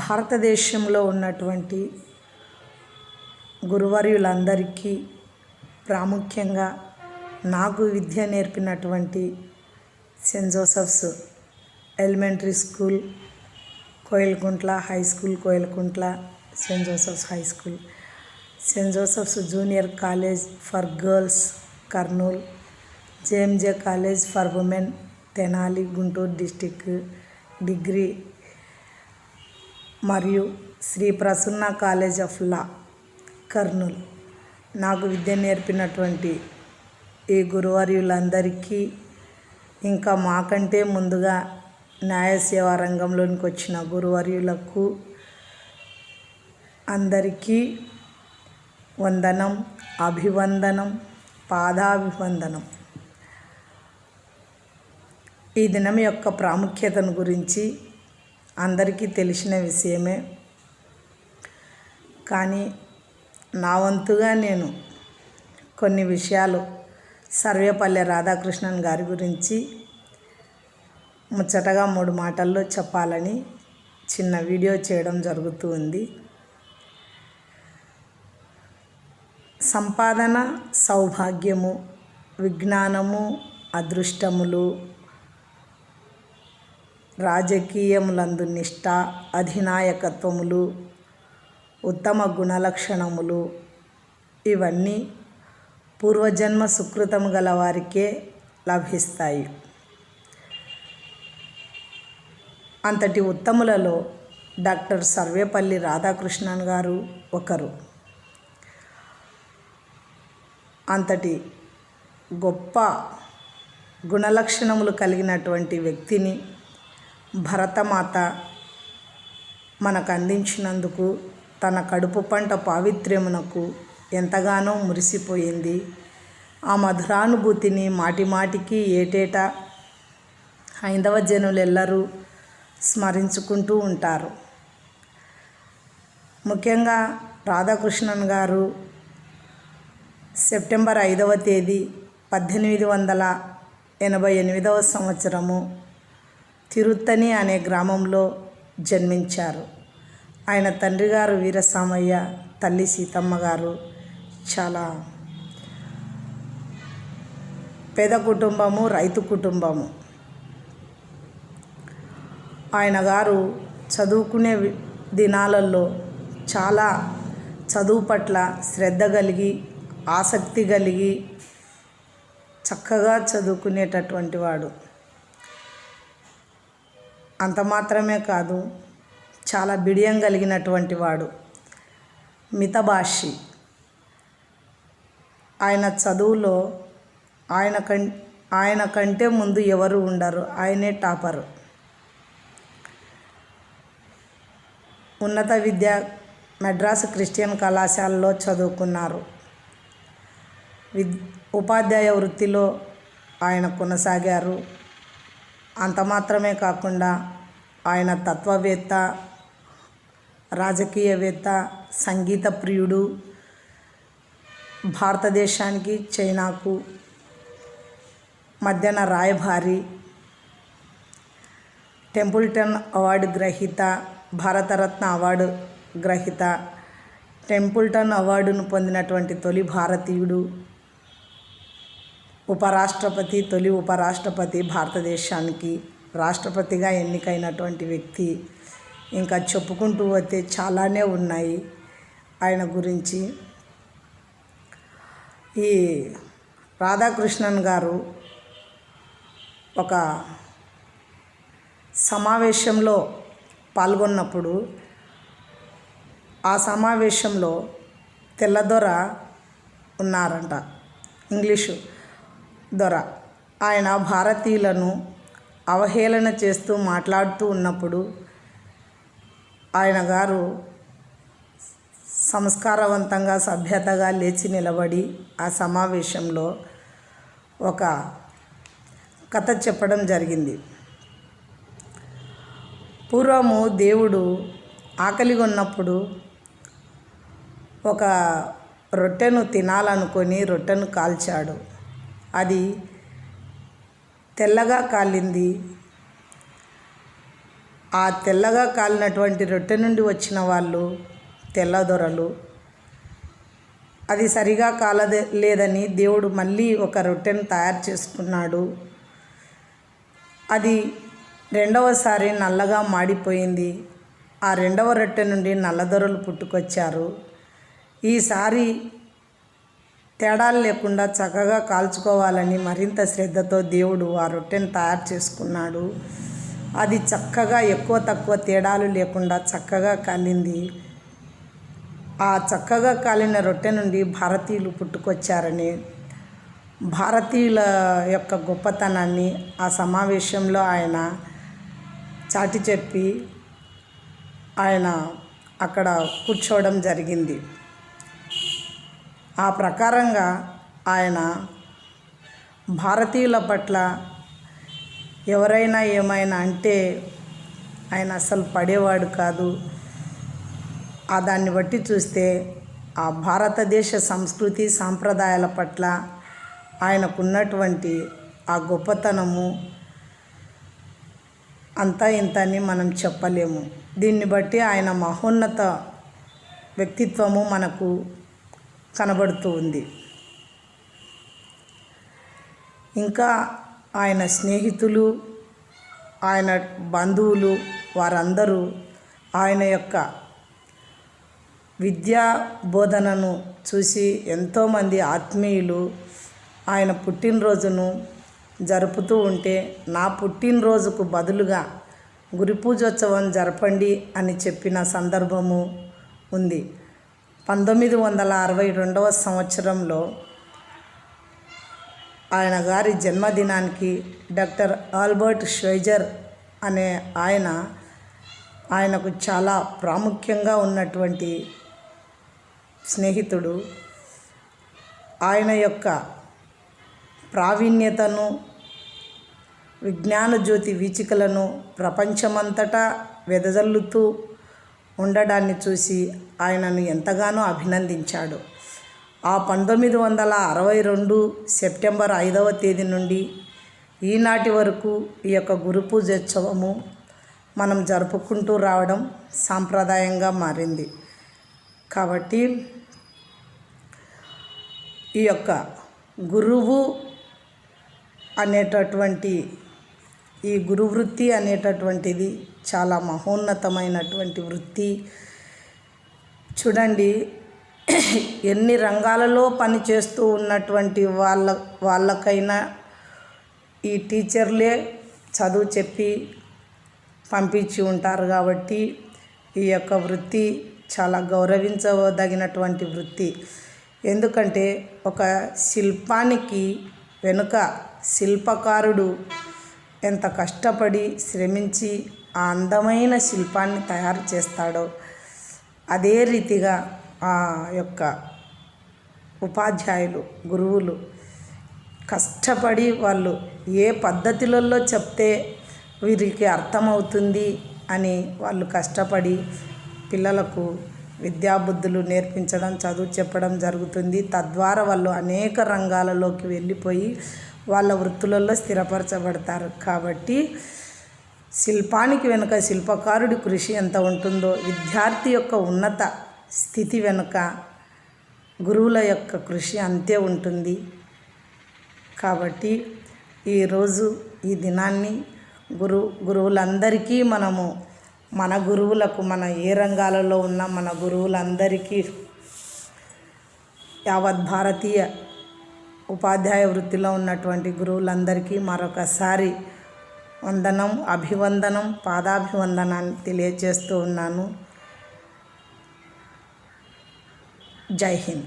భారతదేశంలో ఉన్నటువంటి గురువర్యులందరికీ ప్రాముఖ్యంగా నాకు విద్య నేర్పినటువంటి saint Joseph's elementary school Koilakuntla high school Koilakuntla saint Joseph's high school. Saint Joseph's junior college for girls Kurnool. JMJ college for women Tenali Guntur district degree మరియు Sri Prasanna college of law Kurnool. నాకు విద్య నేర్పినటువంటి ఈ గురువర్యులందరికీ ఇంకా మాకంటే ముందుగా న్యాయ సేవా రంగంలోనికి వచ్చిన గురువర్యులకు అందరికీ వందనం అభివందనం పాదాభివందనం. ఈ దినం యొక్క ప్రాముఖ్యతను గురించి అందరికీ తెలిసిన విషయమే. కానీ నా వంతుగా నేను కొన్ని విషయాలు సర్వేపల్లె రాధాకృష్ణన్ గారి గురించి ముచ్చటగా మూడు మాటల్లో చెప్పాలని చిన్న వీడియో చేయడం జరుగుతూ ఉంది. సంపాదన సౌభాగ్యము విజ్ఞానము అదృష్టములు రాజకీయములందు నిష్ట అధినాయకత్వములు ఉత్తమ గుణలక్షణములు ఇవన్నీ పూర్వజన్మ సుకృతము గల వారికే లభిస్తాయి. అంతటి ఉత్తములలో డాక్టర్ సర్వేపల్లి రాధాకృష్ణన్ గారు ఒకరు. అంతటి గొప్ప గుణలక్షణములు కలిగినటువంటి వ్యక్తిని భరతమాత మనకు అందించినందుకు తన కడుపు పంట పావిత్ర్యమునకు ఎంతగానో మురిసిపోయింది. ఆ మధురానుభూతిని మాటిమాటికి ఏటేటా హైందవ జనులెల్లరూ స్మరించుకుంటూ ఉంటారు. ముఖ్యంగా రాధాకృష్ణన్ గారు సెప్టెంబర్ ఐదవ తేదీ పద్దెనిమిది వందల ఎనభై ఎనిమిదవ సంవత్సరము తిరుత్తని అనే గ్రామంలో జన్మించారు. ఆయన తండ్రి గారు వీరసామయ్య తల్లి సీతమ్మ గారు చాలా పేద కుటుంబము రైతు కుటుంబము. ఆయన గారు చదువుకునే దినాలలో చాలా చదువు పట్ల శ్రద్ధ కలిగి ఆసక్తి కలిగి చక్కగా చదువుకునేటటువంటి వాడు. అంత మాత్రమే కాదు చాలా బిడియం కలిగినటువంటి వాడు. మితభాషి. ఆయన చదువులో ఆయన కం ఆయన కంటే ముందు ఎవరు ఉండరు ఆయనే టాపరు. ఉన్నత విద్య మెడ్రాస్ క్రిస్టియన్ కళాశాలలో చదువుకున్నారు. విద్ ఉపాధ్యాయ వృత్తిలో ఆయన కొనసాగారు. అంత మాత్రమే కాకుండా ఆయన తత్వవేత్త రాజకీయవేత్త సంగీత ప్రియుడు భారతదేశానికి చైనాకు మధ్యన రాయభారి టెంపుల్టన్ అవార్డు గ్రహీత భారతరత్న అవార్డు గ్రహీత టెంపుల్టన్ అవార్డును పొందినటువంటి తొలి భారతీయుడు ఉపరాష్ట్రపతి తొలి ఉపరాష్ట్రపతి భారతదేశానికి రాష్ట్రపతిగా ఎన్నికైనటువంటి వ్యక్తి ఇంకా చెప్పుకుంటూ వస్తే చాలానే ఉన్నాయి ఆయన గురించి. ఈ రాధాకృష్ణన్ గారు ఒక సమావేశంలో పాల్గొన్నప్పుడు ఆ సమావేశంలో తెల్లదొర ఉన్నారంట ఇంగ్లీషు దొర. ఆయన భారతీయులను అవహేళన చేస్తూ మాట్లాడుతూ ఉన్నప్పుడు ఆయన గారు సంస్కారవంతంగా సభ్యతగా లేచి నిలబడి ఆ సమావేశంలో ఒక కథ చెప్పడం జరిగింది. పూర్వము దేవుడు ఆకలిగా ఉన్నప్పుడు ఒక రొట్టెను తినాలనుకొని రొట్టెను కాల్చాడు. అది తెల్లగా కాలింది. ఆ తెల్లగా కాలినటువంటి రొట్టె నుండి వచ్చిన వాళ్ళు తెల్లదొరలు. అది సరిగా కాలదే లేదని దేవుడు మళ్ళీ ఒక రొట్టెను తయారు చేసుకున్నాడు. అది రెండవసారి నల్లగా మాడిపోయింది. ఆ రెండవ రొట్టె నుండి నల్లదొరలు పుట్టుకొచ్చారు. ఈసారి తేడాలు లేకుండా చక్కగా కాల్చుకోవాలని మరింత శ్రద్ధతో దేవుడు ఆ రొట్టెను తయారు చేసుకున్నాడు. అది చక్కగా ఎక్కువ తక్కువ తేడాలు లేకుండా చక్కగా కాలింది. ఆ చక్కగా కాలిన రొట్టె నుండి భారతీయులు పుట్టుకొచ్చారని భారతీయుల యొక్క గొప్పతనాన్ని ఆ సమావేశంలో ఆయన చాటి చెప్పి ఆయన అక్కడ కూర్చోవడం జరిగింది. ఆ ప్రకారంగా ఆయన భారతీయుల పట్ల ఎవరైనా ఏమైనా అంటే ఆయన అసలు పడేవాడు కాదు. ఆ దాన్ని బట్టి చూస్తే ఆ భారతదేశ సంస్కృతి సాంప్రదాయాల పట్ల ఆయనకున్నటువంటి ఆ గొప్పతనము అంతా ఇంత అని మనం చెప్పలేము. దీన్ని బట్టి ఆయన మహోన్నత వ్యక్తిత్వము మనకు కనబడుతూ ఉంది. ఇంకా ఆయన స్నేహితులు ఆయన బంధువులు వారందరూ ఆయన యొక్క విద్యా బోధనను చూసి ఎంతోమంది ఆత్మీయులు ఆయన పుట్టినరోజును జరుపుతూ ఉంటే నా పుట్టినరోజుకు బదులుగా గురి పూజోత్సవం జరపండి అని చెప్పిన సందర్భము ఉంది. పంతొమ్మిది వందల అరవై రెండవ సంవత్సరంలో ఆయన గారి జన్మదినానికి డాక్టర్ ఆల్బర్ట్ ష్వైజర్ అనే ఆయన ఆయనకు చాలా ప్రాముఖ్యంగా ఉన్నటువంటి స్నేహితుడు. ఆయన యొక్క ప్రావీణ్యతను విజ్ఞాన జ్యోతి వీచికలను ప్రపంచమంతటా వెదజల్లుతూ ఉండడాన్ని చూసి ఆయనను ఎంతగానో అభినందించాడు. ఆ పంతొమ్మిది వందల అరవై రెండు సెప్టెంబర్ ఐదవ తేదీ నుండి ఈనాటి వరకు ఈ యొక్క గురు పూజోత్సవము మనం జరుపుకుంటూ రావడం సాంప్రదాయంగా మారింది. కాబట్టి ఈ యొక్క గురువు అనేటటువంటి ఈ గురువృత్తి అనేటటువంటిది చాలా మహోన్నతమైనటువంటి వృత్తి. చూడండి ఎన్ని రంగాలలో పని చేస్తూ ఉన్నటువంటి వాళ్ళ వాళ్ళకైనా ఈ టీచర్లే చదువు చెప్పి పంపించి ఉంటారు కాబట్టి ఈ యొక్క వృత్తి చాలా గౌరవించదగినటువంటి వృత్తి. ఎందుకంటే ఒక శిల్పానికి వెనుక శిల్పకారుడు ఎంత కష్టపడి శ్రమించి ఆ అందమైన శిల్పాన్ని తయారు చేస్తాడో అదే రీతిగా ఆ యొక్క ఉపాధ్యాయులు గురువులు కష్టపడి వాళ్ళు ఏ పద్ధతులలో చెప్తే వీరికి అర్థమవుతుంది అని వాళ్ళు కష్టపడి పిల్లలకు విద్యాబుద్ధులు నేర్పించడం చదువు చెప్పడం జరుగుతుంది. తద్వారా వాళ్ళు అనేక రంగాలలోకి వెళ్ళిపోయి వాళ్ళ వృత్తులలో స్థిరపరచబడతారు. కాబట్టి శిల్పానికి వెనుక శిల్పకారుడి కృషి ఎంత ఉంటుందో విద్యార్థి యొక్క ఉన్నత స్థితి వెనుక గురువుల యొక్క కృషి అంతే ఉంటుంది. కాబట్టి ఈరోజు ఈ దినాన్ని గురు గురువులందరికీ మనము మన గురువులకు మన ఏ రంగాలలో ఉన్న మన గురువులందరికీ యావత్ భారతీయ ఉపాధ్యాయ వృత్తిలో ఉన్నటువంటి గురువులందరికీ మరొకసారి వందనం అభివందనం పాదాభివందనాన్ని తెలియజేస్తూ ఉన్నాను. జై హింద్.